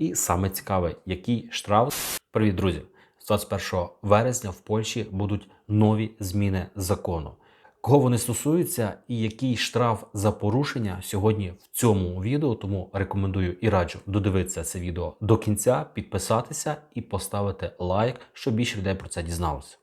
І саме цікаве, який штраф. Привіт, друзі! З 21 вересня в Польщі будуть нові зміни закону. Кого вони стосуються і який штраф за порушення сьогодні в цьому відео, тому рекомендую і раджу додивитися це відео до кінця, підписатися і поставити лайк, щоб більше людей про це дізналося.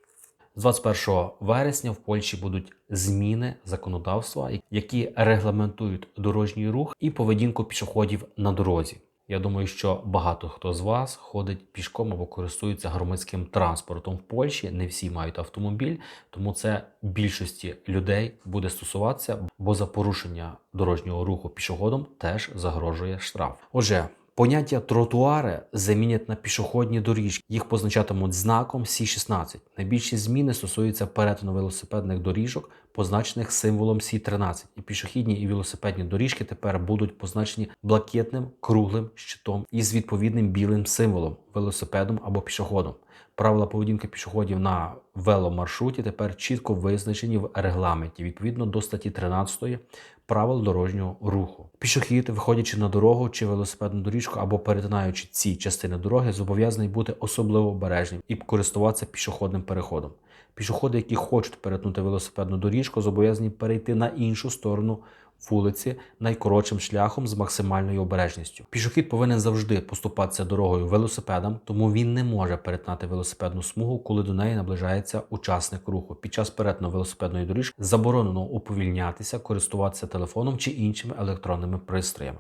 З 21 вересня в Польщі будуть зміни законодавства, які регламентують дорожній рух і поведінку пішоходів на дорозі. Я думаю, що багато хто з вас ходить пішком або користується громадським транспортом в Польщі. Не всі мають автомобіль, тому це більшості людей буде стосуватися, бо за порушення дорожнього руху пішоходом теж загрожує штраф. Отже. Поняття тротуари замінять на пішохідні доріжки. Їх позначатимуть знаком Сі-16. Найбільші зміни стосуються перетину велосипедних доріжок, позначених символом Сі-13. І пішохідні і велосипедні доріжки тепер будуть позначені блакитним круглим щитом із відповідним білим символом велосипедом або пішоходом. Правила поведінки пішоходів на веломаршруті тепер чітко визначені в регламенті відповідно до статті 13 правил дорожнього руху. Пішохід, виходячи на дорогу чи велосипедну доріжку або перетинаючи ці частини дороги, зобов'язаний бути особливо обережним і користуватися пішохідним переходом. Пішоходи, які хочуть перетнути велосипедну доріжку, зобов'язані перейти на іншу сторону вулиці найкоротшим шляхом з максимальною обережністю. Пішохід повинен завжди поступатися дорогою велосипедом, тому він не може перетнати велосипедну смугу, коли до неї наближається учасник руху. Під час перетину велосипедної доріжки заборонено уповільнятися, користуватися телефоном чи іншими електронними пристроями.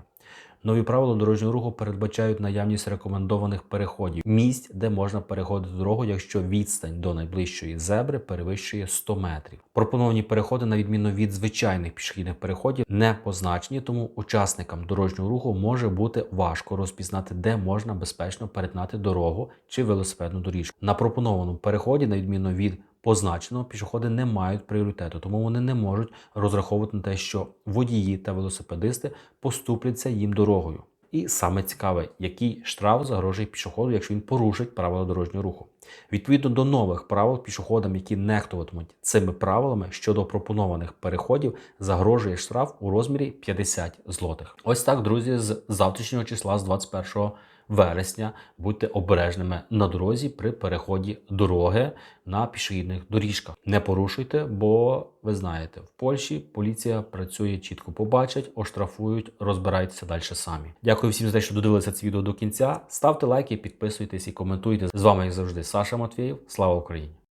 Нові правила дорожнього руху передбачають наявність рекомендованих переходів місць, де можна переходити дорогу, якщо відстань до найближчої зебри перевищує 100 метрів. Пропоновані переходи, на відміну від звичайних пішохідних переходів, не позначені, тому учасникам дорожнього руху може бути важко розпізнати, де можна безпечно перетнати дорогу чи велосипедну доріжку. На пропонованому переході, на відміну від позначеного, пішоходи не мають пріоритету, тому вони не можуть розраховувати на те, що водії та велосипедисти поступляться їм дорогою. І саме цікаве, який штраф загрожує пішоходу, якщо він порушить правила дорожнього руху. Відповідно до нових правил, пішоходам, які нехтуватимуть цими правилами щодо пропонованих переходів, загрожує штраф у розмірі 50 злотих. Ось так, друзі, з завтрашнього числа, з 21 вересня, будьте обережними на дорозі при переході дороги на пішохідних доріжках. Не порушуйте, бо ви знаєте, в Польщі поліція працює чітко, побачать, оштрафують, розбирайтеся далі самі. Дякую всім за те, що додивилися це відео до кінця. Ставте лайки, підписуйтесь і коментуйте. З вами, як завжди, Саша Матвієв. Слава Україні!